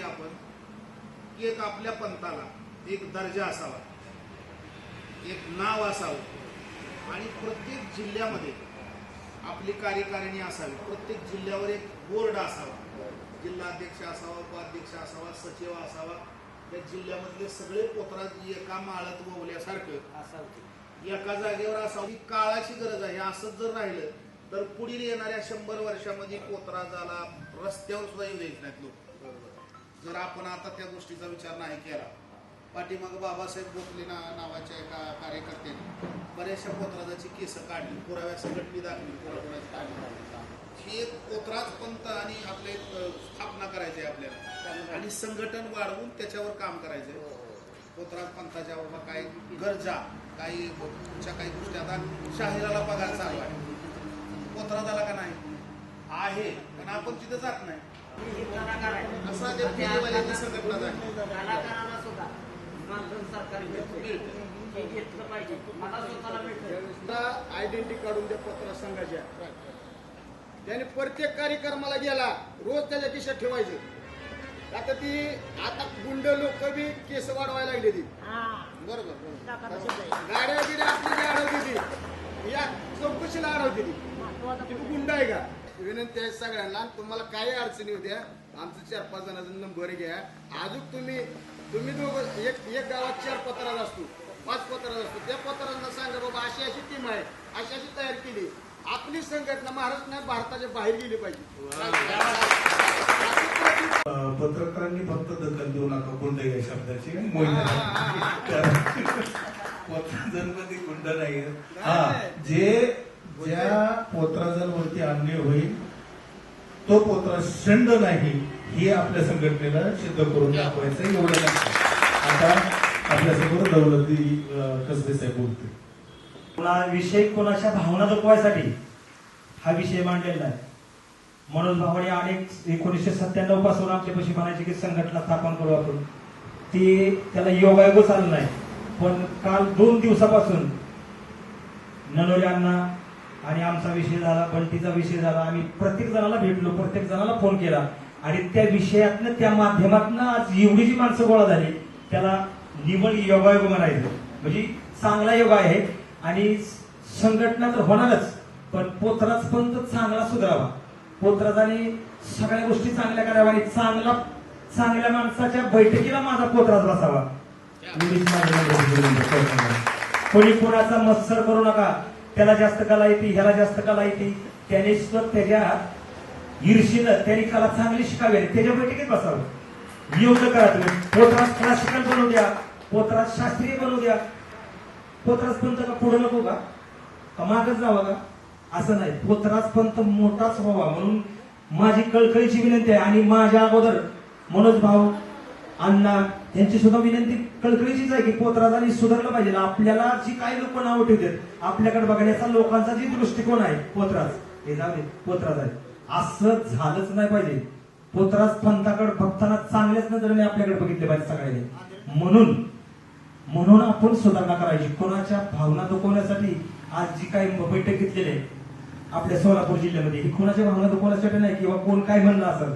की एक आपल्या पंथाला एक दर्जा असावा एक नाव असावं. आणि प्रत्येक जिल्ह्यामध्ये आपली कार्यकारिणी असावी. प्रत्येक जिल्ह्यावर एक बोर्ड असावा. जिल्हाध्यक्ष असावा उपाध्यक्ष असावा सचिव असावा. त्या जिल्ह्यामधले सगळे पोतराज एका माळात ववल्यासारखं असं होते एका जागेवर असावं. काळाची गरज आहे. असंच जर राहिलं तर पुढील येणाऱ्या शंभर वर्षामध्ये पोतराजाला रस्त्यावर सुद्धा येऊ द्यायचे नाहीत लोक. जर आपण आता त्या गोष्टीचा विचार नाही केला पाठीमाग बाबासाहेब गोखले ना नावाच्या एका कार्यकर्त्याने बऱ्याचशा पोतराजाची केसं काढली पुराव्या संघट मी दाखवली पुरापुराची काढली. ही एक पोतराज पंत आणि आपले एक स्थापना करायची आहे आपल्याला. आणि संघटन वाढवून त्याच्यावर काम करायचंय पोतराज पंथाच्या बाबा काही गरजा काही तुमच्या काही गोष्टी आता शाहिराला पगार चालू आहे. पोतराजाला का नाही? आहे पण आपण तिथं जात नाही. कलाकारांना सुद्धा मानधन सरकार घेतलं पाहिजे. मला स्वतःला सुद्धा आयडेंटिटी काढून द्या पत्र संघाच्या. त्याने प्रत्येक कार्यक्रमाला गेला रोज त्याच्या खिशात ठेवायचे. आता ती आता गुंड लोक बी केस वाढवायला लागली ती. बरोबर. गाड्या बिड्या आपली जी अडवते ती. या चौकशीला अडवते ती गुंड आहे का? विनंती आहे सगळ्यांना तुम्हाला काही अडचणी होत्या आमचं चार पाच जणांचा नंबर घ्या. अजून तुम्ही तुम्ही दोघं एक एक गावात चार पत्रात असतो पाच पत्रात असतो. त्या पत्रांना सांगा बाबा अशी अशी टीम आहे अशी अशी तयार केली आपली संघटना महाराष्ट्र नाही भारताच्या बाहेर गेली पाहिजे. पत्रकारांनी फक्त दखल देऊ नका गुंड या शब्दाची. पोत्राजनमध्ये गुंड नाही. जे ज्या पोत्राजांवरती अन्याय होईल तो पोत्रा शंड नाही हे आपल्या संघटनेला सिद्ध करून दाखवायचं आहे. एवढं आता आपल्यासमोर दौलती कसबे साहेब बोलते कोणा विषय कोणाच्या भावना जपवायसाठी हा विषय मांडलेला आहे. म्हणून भावाने अनेक एकोणीसशे सत्त्याण्णवपासून आमच्यापाशी म्हणायचे की संघटना स्थापन करू आपण. ती त्याला योगायोगच आलं नाही. पण काल दोन दिवसापासून ननोऱ्यांना आणि आमचा विषय झाला बंटीचा विषय झाला. आम्ही प्रत्येक जणाला भेटलो प्रत्येक जणाला फोन केला. आणि त्या विषयातनं त्या माध्यमातनं आज एवढी जी माणसं गोळा झाली त्याला निवड योगायोग म्हणायचं. म्हणजे चांगला योग आहे. आणि संघटना तर होणारच पण पोत्राच पण तर चांगला सुधारावा. पोतराजाने सगळ्या गोष्टी चांगल्या कराव्या आणि चांगला चांगल्या माणसाच्या बैठकीला माझा पोत्राच बसावा. कोणी कोणाचा मत्सर करू नका. त्याला जास्त कला येते ह्याला जास्त कला येते. त्याने त्याच्या ईर्षीनं त्याने कला चांगली शिकावी आणि त्याच्या बैठकीत बसावं. योग करा तुम्ही. पोत्रास क्लासिकल बनवू द्या. पोत्रास शास्त्रीय बनवू द्या. पोत्रास पंत का पुढे नको का? मागच जावं का? असं नाही. पोत्रास पंत मोठाच व्हावा म्हणून माझी कळकळीची विनंती आहे. आणि माझ्या अगोदर मनोज भाऊ अण्णा यांची सुद्धा विनंती कळकळीचीच आहे की पोतराजांनी सुधारलं पाहिजे. आपल्याला जी काही लोक नाव ठेवतात आपल्याकडे बघण्याचा लोकांचा जी दृष्टिकोन आहे पोतराज हे जाऊ दे पोतराज आहे. असं झालंच नाही पाहिजे. पोतराज पंथाकडे बघताना चांगल्याच नजरेने आपल्याकडे बघितले पाहिजे सगळ्यांनी. म्हणून म्हणून आपण सुधारणा करायची. कोणाच्या भावना दुखवण्यासाठी आज जी काही बैठक घेतलेली आहे आपल्या सोलापूर जिल्ह्यामध्ये ही कोणाच्या भावना दुखवण्यासाठी नाही किंवा कोण काय म्हणलं असेल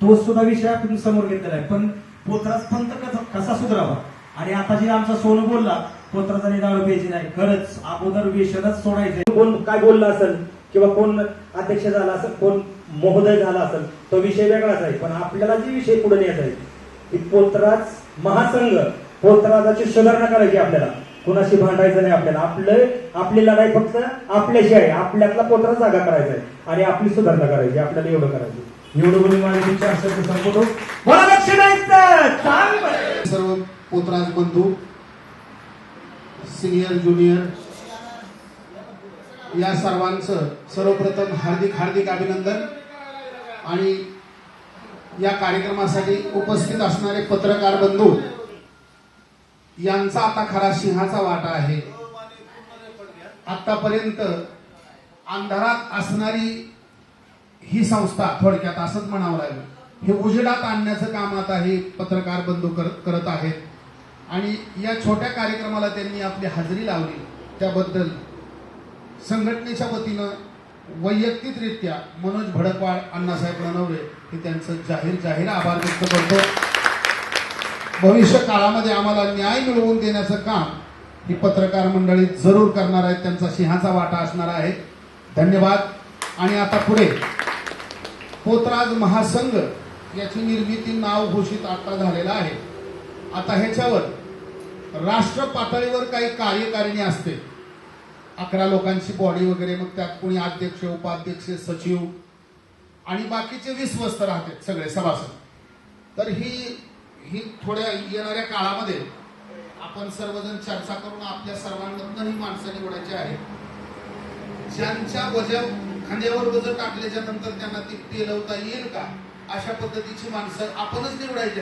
तो सुद्धा विषय आपण समोर घेतलेला आहे. पण पोतराज पंत कसा- कसा सुधरावा? आणि आता जे आमचा सोन बोलला पोत्राचा दारू प्यायची नाही. खरंच अगोदर व्यसनच सोडायचं कोण काय बोलला असेल किंवा कोण अध्यक्ष झाला असेल कोण महोदय झाला असेल तो विषय वेगळाच आहे. पण आपल्याला जे विषय पुढे न्यायचा आहे की पोत्राच महासंघ पोत्राजाची सुधारणा करायची आपल्याला. कुणाशी भांडायचं नाही आपल्याला. आपलं आपली लढाई फक्त आपल्याशी आहे. आपल्यातला पोत्रा जागा करायचा आहे. आणि आपली सुधारणा करायची आपल्याला एवढं करायचं एवढं बोलून मला लक्ष द्यायचं सर्व पोतराज बंधू सिनियर ज्युनियर या सर्वांचं सर्वप्रथम हार्दिक हार्दिक अभिनंदन आणि या कार्यक्रमासाठी उपस्थित असणारे पत्रकार बंधू यांचा आता खरा सिंहाचा वाटा आहे. आतापर्यंत अंधारात असणारी ही संस्था थोडक्यात असंच म्हणावं लागेल. हे उजेडात आणण्याचं काम आता हे पत्रकार बंधू करत करत आहेत. आणि या छोट्या कार्यक्रमाला त्यांनी आपली हजेरी लावली. त्याबद्दल संघटनेच्या वतीनं वैयक्तिकरित्या मनोज भडकवाड अण्णासाहेब रणवरे हे त्यांचं जाहीर जाहीर आभार व्यक्त करतो. भविष्य काळामध्ये आम्हाला न्याय मिळवून देण्याचं काम ही पत्रकार मंडळी जरूर करणार आहेत. त्यांचा सिंहाचा वाटा असणार आहे. धन्यवाद. आणि आता पुढे पोतराज महासंघ याची निर्मिती नाव घोषित आता झालेलं आहे. आता ह्याच्यावर राष्ट्र पातळीवर काही कार्यकारिणी असते अकरा लोकांची बॉडी वगैरे मग त्यात कोणी अध्यक्ष उपाध्यक्ष सचिव आणि बाकीचे विश्वस्त राहतात सगळे सभासद. तर ही ही थोड्या येणाऱ्या काळामध्ये आपण सर्वजण चर्चा करून आपल्या सर्वांमधनं ही माणसं निवडायची आहे ज्यांच्या वजा खांद्यावर वजन टाकल्याच्या नंतर त्यांना ती पेलवता येईल का? अशा पद्धतीची माणसं आपणच निवडायची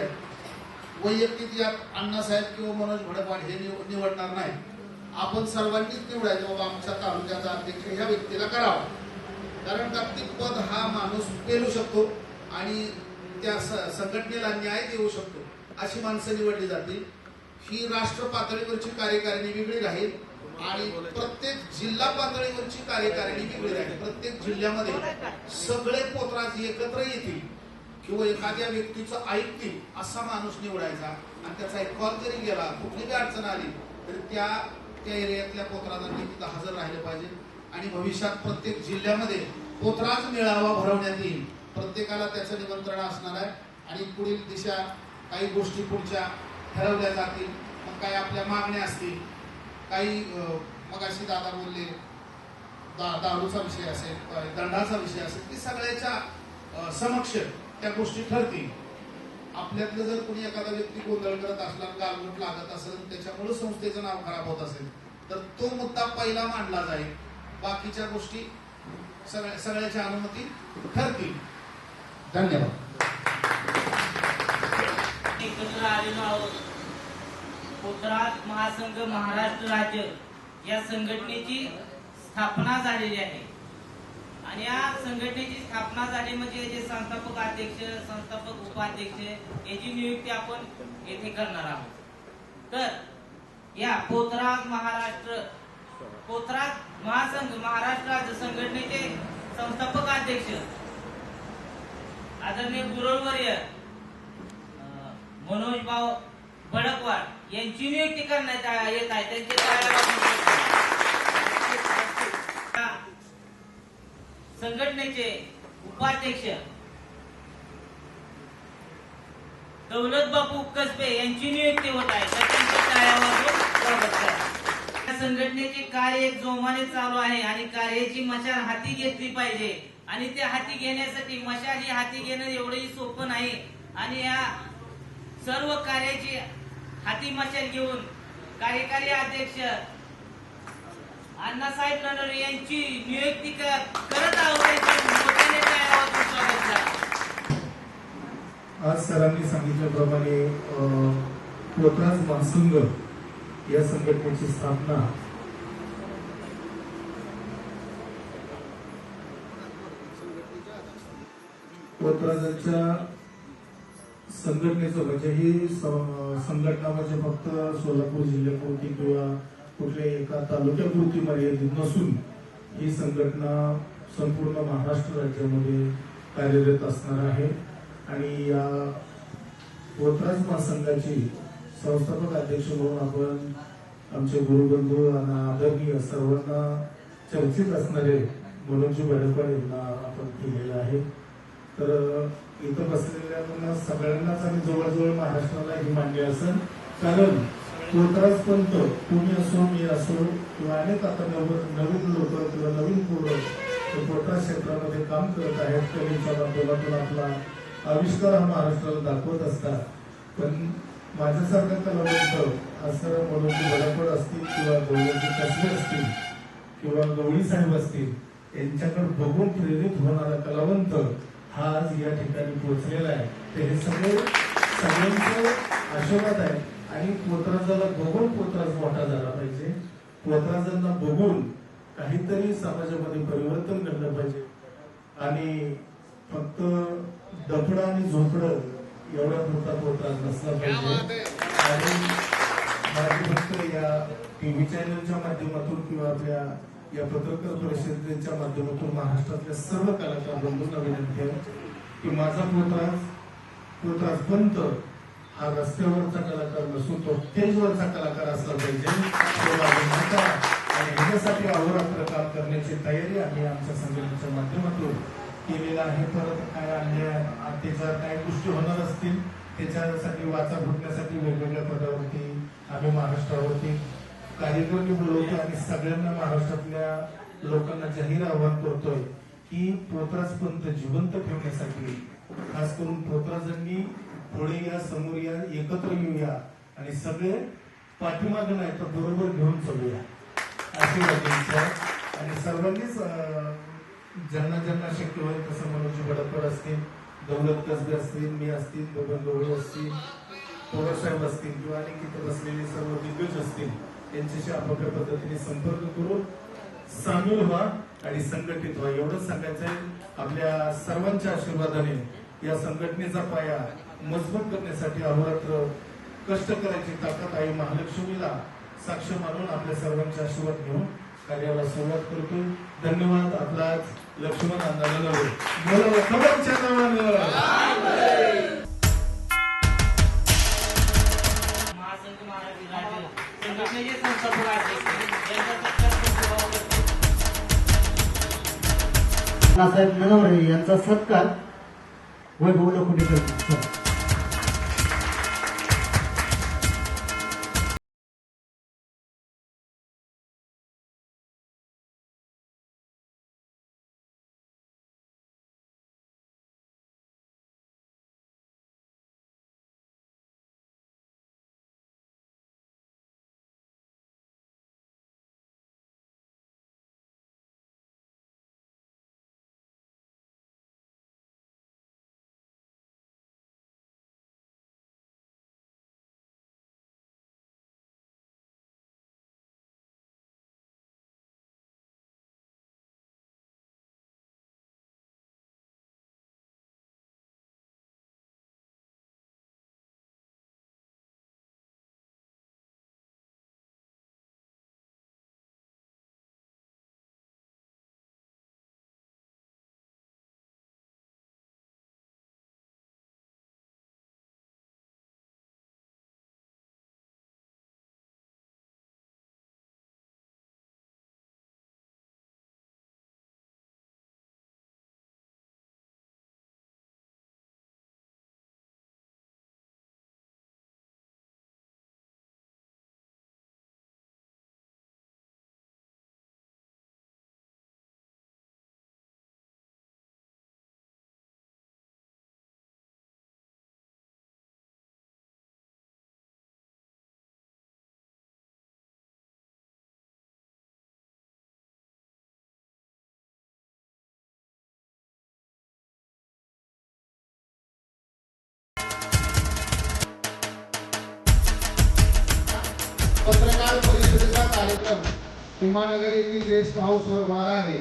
वैयक्तिक यात अण्णासाहेब किंवा मनोज भडपाड हे निव- निवडणार नाही. आपण सर्वांनीच निवडायचं बाबा आमच्या तालुक्याचा अध्यक्ष ह्या व्यक्तीला करावा. कारण का ती पद हा माणूस पेलू शकतो आणि त्या संघटनेला न्याय देऊ शकतो. अशी माणसं निवडली जातील. ही राष्ट्र पातळीवरची कार्यकारिणी वेगळी राहील. आणि प्रत्येक जिल्हा पातळीवरची कार्यकारिणी वेगळी राहील प्रत्येक जिल्ह्यामध्ये सगळे पोत्राज एकत्र येतील किंवा एखाद्या व्यक्तीचं ऐकतील असा माणूस निवडायचा आणि त्याचा एक कॉल जरी गेला कुठली बी अडचण आली तरी त्या त्या एरियातल्या पोत्राजांनी तिथं हजर राहिले पाहिजे. आणि भविष्यात प्रत्येक जिल्ह्यामध्ये पोत्राज मेळावा भरवण्यात येईल. प्रत्येकाला त्याचं निमंत्रण असणार आहे. आणि पुढील दिशा काही गोष्टी पुढच्या ठरवल्या जातील. मग काही आपल्या मागण्या असतील काही अं, मगाशी दादा बोलले दा दारूचा विषय असेल दंडाचा विषय असेल ती सगळ्याच्या समक्ष त्या गोष्टी ठरतील. आपल्यातलं जर कोणी एखादा व्यक्ती गोंधळ करत असला गालबोट लागत असेल त्याच्यामुळे संस्थेचं नाव खराब होत असेल तर तो मुद्दा पहिला मांडला जाईल. बाकीच्या गोष्टी सगळ्या सगळ्याच्या अनुमती ठरतील. धन्यवाद. एकत्र आलेलो आहोत. पोतराज महासंघ महाराष्ट्र राज्य या संघटनेची स्थापना झालेली आहे. आणि या संघटनेची स्थापना झाली म्हणजे याचे संस्थापक अध्यक्ष संस्थापक उपाध्यक्ष याची नियुक्ती आपण येथे करणार आहोत. तर या पोतराज महाराष्ट्र पोतराज महासंघ महाराष्ट्र राज्य संघटनेचे संस्थापक अध्यक्ष आदरणीय गुरुवर्य मनोज भाऊ भडकवाड यांची नियुक्ती करण्यात येत आहे. त्यांचे संघटनेचे उपाध्यक्ष दौलत बापू कसबे यांची नियुक्ती होत आहे. संघटनेचे कार्य एक जोमाने चालू आहे आणि कार्याची मशाल हाती घेतली पाहिजे. आणि ते हाती घेण्यासाठी मशाल ही हाती घेणं एवढंही सोपं नाही. आणि या सर्व कार्याची हाती मशाल घेऊन. कार्यकारी अध्यक्ष अण्णासाहेब नडरे यांची नियुक्ती करत आहोत आज सरांनी सांगितल्याप्रमाणे अं, पोतराज महासंघ या संघटनेची स्थापना पोतराजांच्या संघटनेचं म्हणजे ही संघटना म्हणजे फक्त सोलापूर जिल्ह्यापुरती किंवा कुठल्याही एका तालुक्यापुरती मर्यादित नसून ही संघटना संपूर्ण महाराष्ट्र राज्यामध्ये कार्यरत असणार आहे. आणि या पोतराज महासंघाची संस्थापक अध्यक्ष म्हणून आपण आमचे गुरुबंधू आणि आदरणीय सर्वांना चर्चित असणारे मनोजी बडकवाड यांना आपण केलेलं आहे. तर इथं बसलेल्या सगळ्यांनाच आणि जवळजवळ महाराष्ट्राला ही मान्य असेल. कारण पोतराज पंत तुम्ही असो मी असो किंवा अनेक आता नव- नवीन लोक किंवा नवीन पोरं ते पोतराज क्षेत्रामध्ये काम करत आहेत कलेच्या माध्यमातून आपला आविष्कार हा महाराष्ट्राला दाखवत असतात. पण माझ्यासारखं कलावंत असं मनोजी बडापड असतील किंवा गौरवजी कसबे असतील किंवा गवळी साहेब असतील यांच्याकडे बघून प्रेरित होणारा कलावंत हा आज या ठिकाणी पोहोचलेला आहे. तर हे सगळे सगळ्यांचे आशीर्वाद आहे. आणि पोतराजाला बघून पोतराज मोठा झाला पाहिजे. पोतराजांना बघून काहीतरी समाजामध्ये परिवर्तन घडलं पाहिजे. आणि फक्त दफडं आणि झोपडं एवढा पुरता पोतराज नसला पाहिजे. आणि माझी फक्त या टीव्ही चॅनलच्या माध्यमातून किंवा आपल्या या पत्रकार परिषदेच्या माध्यमातून महाराष्ट्रातल्या सर्व कलाकार बंधूंना विनंती आहे की माझा पोतराज पोतराज पंत हा रस्त्यावरचा कलाकार नसून तो स्टेजवरचा कलाकार असला पाहिजे. आणि ह्याच्यासाठी अहोरात्र काम करण्याची तयारी आम्ही आमच्या संघटनेच्या माध्यमातून केलेला आहे. परत काय अन्याय अत्याचार काय गोष्टी होणार असतील त्याच्यासाठी वाचा फुटण्यासाठी वेगवेगळ्या पदावरती आम्ही महाराष्ट्रावरती कार्यक्रम बोलवतो आणि सगळ्यांना महाराष्ट्रातल्या लोकांना जाहीर आवाहन करतोय की पोतराज पंत जिवंत ठेवण्यासाठी खास करून पोतराजांनी पुढे या समोर या एकत्र येऊया आणि सगळे पाठीमागे नाही तर बरोबर घेऊन चालूया. अशी माझी आणि सर्वांनीच ज्यांना ज्यांना शक्य होईल तसं मनोज गडकर असतील दौलत कसबे असतील मी असतील बबन गवळी असतील पोरसाहेब असतील किंवा आणि तिथे बसलेले सर्व दिग्गज असतील त्यांच्याशी अपक्र पद्धतीने संपर्क करून सामील व्हा आणि संघटित व्हा. एवढंच सांगायचं आहे आपल्या सर्वांच्या आशीर्वादाने या संघटनेचा पाया मजबूत करण्यासाठी अहोरात्र कष्ट करायची ताकद आई महालक्ष्मीला साक्ष मानून आपल्या सर्वांचे आशीर्वाद घेऊन कार्याला सुरुवात करतो. धन्यवाद. आपला आज लक्ष्मण आंदोलन बोला खबरच्या नावानं. संघटनेचे संस्थापक अध्यक्ष यांचा सत्कार करतो. नानासाहेब ननवरे यांचा सत्कार वैभव लोखंडे कार्यक्रम भीमानगर येथील गेस्ट हाऊसवर होणार आहे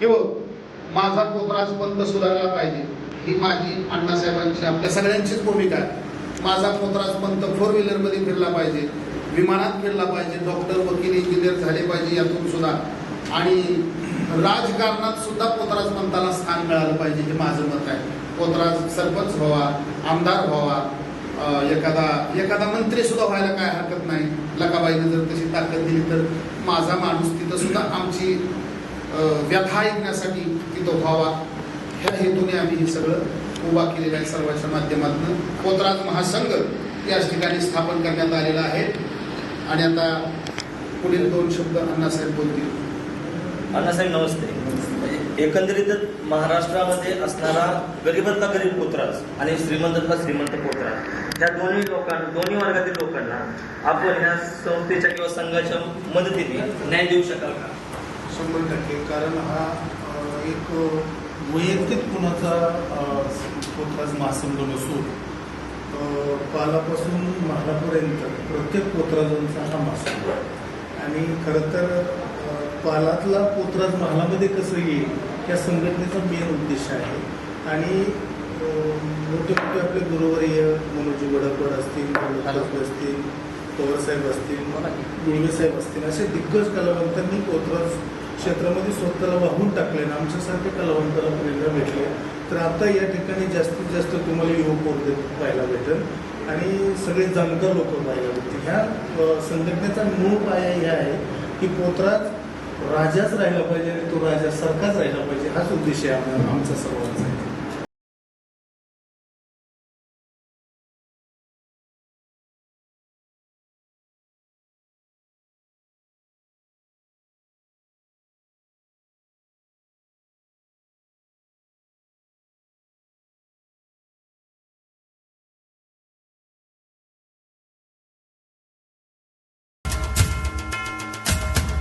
हे बघ माझा पोतराज बंद सुधारला पाहिजे. ही माझी अण्णासाहेबांची आपल्या सगळ्यांचीच भूमिका आहे. माझा पोतराज पंत फोर व्हीलरमध्ये फिरला पाहिजे. विमानात फिरला पाहिजे. डॉक्टर वकील इंजिनियर झाले पाहिजे यातून सुद्धा. आणि राजकारणात सुद्धा पोतराज पंताला स्थान मिळालं पाहिजे हे माझं मत आहे. पोतराज सरपंच व्हावा आमदार व्हावा एखादा एखादा मंत्री सुद्धा व्हायला काय हरकत नाही. लकाबाईने जर तशी ताकद दिली तर माझा माणूस तिथं सुद्धा आमची व्यथा ऐकण्यासाठी तिथं व्हावा. ह्या हेतूने आम्ही हे सगळं उभा केलेलं आहे सर्वांच्या माध्यमातून. पोतराज महासंघ याच ठिकाणी स्थापन करण्यात आलेला आहे. आणि आता पुढील दोन शब्द अण्णासाहेब बोलतील. अण्णासाहेब नमस्ते. म्हणजे एकंदरीतच महाराष्ट्रामध्ये असणारा गरीबातला गरीब पुत्रास आणि श्रीमंतातला श्रीमंत पोत्रा ह्या दोन्ही लोकांना दोन्ही वर्गातील लोकांना आपण ह्या संस्थेच्या किंवा संघाच्या मदतीने न्याय देऊ शकाल का? शंभर टक्के. कारण हा एक वैयक्तिक कुणाचा अ, पोत्राज महासंघ नसून पालापासून महालापर्यंत प्रत्येक पोत्राजांचा हा महासंघ. आणि खरं तर पालातला पोत्राज महालामध्ये कसं येईल या संघटनेचा मेन उद्देश आहे. आणि मोठे मोठे आपले गुरुवर्य मनोज वडकवड असतील कालप असतील पवारसाहेब असतील गुळवे साहेब असतील असे दिग्गज कलावंतांनी पोत्राज क्षेत्रामध्ये स्वतःला वाहून टाकले आणि आमच्यासारख्या कलावंताला प्रेरणा भेटले तर आता या ठिकाणी जास्तीत जास्त तुम्हाला युवक वर्ग पाहायला भेटेल आणि सगळे जाणकार लोक पाहायला भेटतील. ह्या संघटनेचा मूळ पाया हे आहे की पोत्रात राजाच राहिला पाहिजे आणि तो राजा सारखाच राहिला पाहिजे. हाच उद्देश आहे आमचा सर्वांचा.